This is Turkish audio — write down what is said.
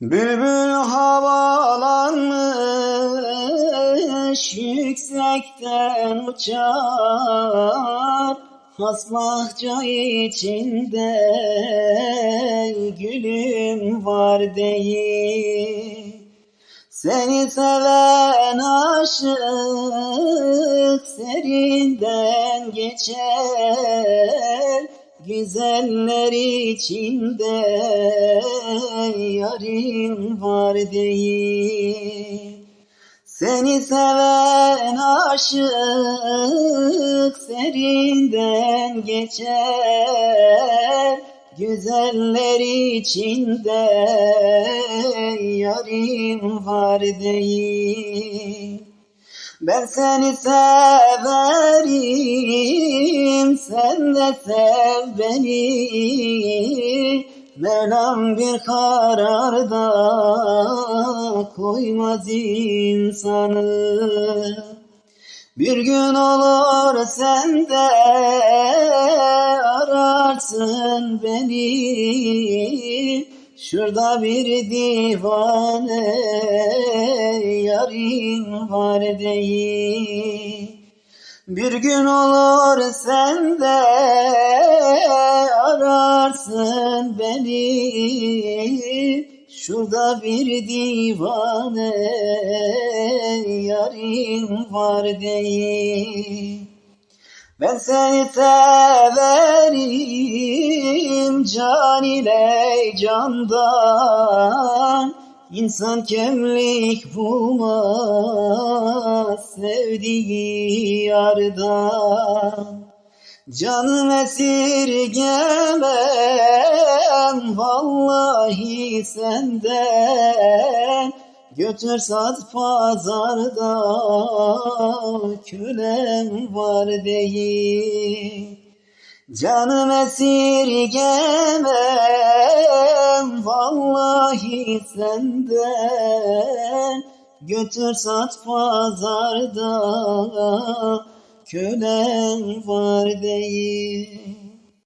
Bülbül havalanmış yüksekten uçar. Has bahçe içinde gülüm var değil. Seni seven aşık serinden geçer Güzeller içinde yarim var değil. Seni seven aşık serinden geçer. Güzeller içinde yarim var değil. Ben seni severim, sen de sev beni. Mevlam bir kararda koymaz insanı. Bir gün olur sen de ararsın beni. Şurada bir divane yarim var değil. Bir gün olur sen de ararsın beni. Şurada bir divane yarim var değil. Ben seni severim can ile candan İnsan kemlik bulmaz sevdiği yardan Canım esirgemem. Vallahi senden Götür sat pazarda kölem var değil. Canım esirgemem. Vallahi senden Götür sat pazarda kölem var değil